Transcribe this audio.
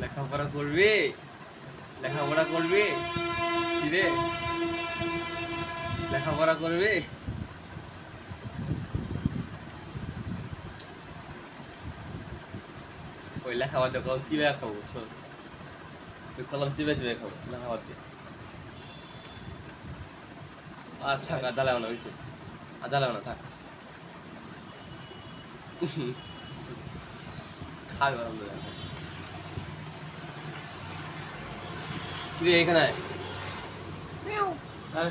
লেখাপড়া করবি? লেখাপড়া করবি? কি রে লেখাপড়া করবি? ওই লেখাপড়া দেখো কি খাব তুই কলম চিবে চিবে খাব লেখাপড়া দিয়ে আর থাক আর জ্বালাও না হয়েছে আর জ্বালাও না থাক। খাবে গরম করে। কিরে এখানে হ্যাঁ?